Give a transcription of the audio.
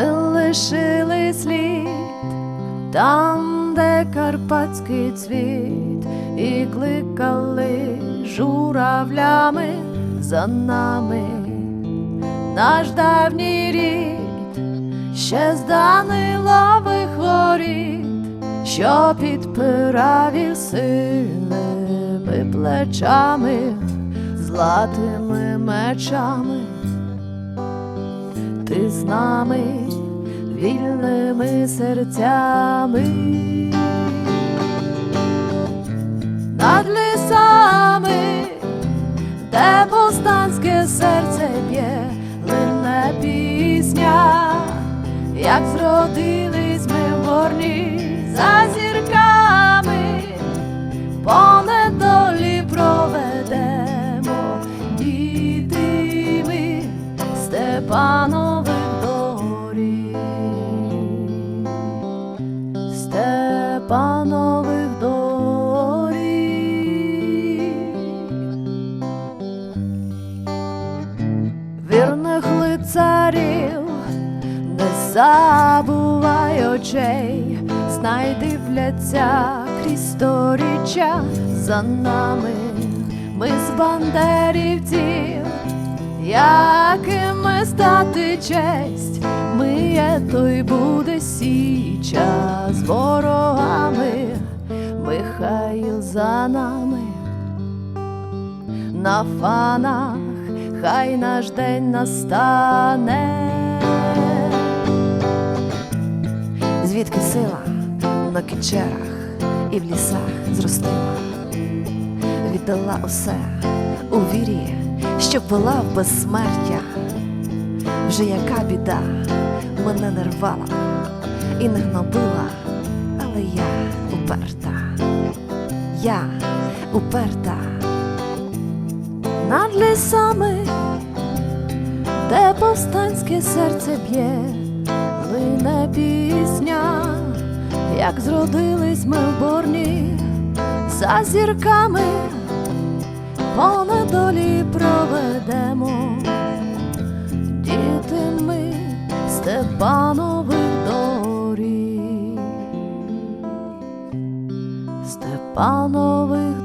лишили слід, там, де карпатський цвіт, і кликали журавлями за нами, наш давній рід, ще з Данилових воріт, що підпирав їх сильними плечами, златими мечами ти з нами вільними серцями, над лісами, де повстанське серце б'є, лине пісня, як зродились ми в горні за зірками, по недолі проведемо діти ми Степанових Вірних лицарів. Не забувай очей, знай дивляться крізь сторіччя. За нами, ми з бандерівців, якими стати честь, ми є, то й буде січа з ворогами, Михаїл за нами. На фанах, хай наш день настане. Звідки сила на кичерах і в лісах зростила, віддала усе у вірі, щоб була в безсмертя. Вже яка біда мене не рвала і не гнобила, але я уперта, я уперта над лісами, де повстанське серце б'є, лине пісня, як зродились ми в борні за зірками, по недолі проведемо, діти ми Степанових доріг, Степанових.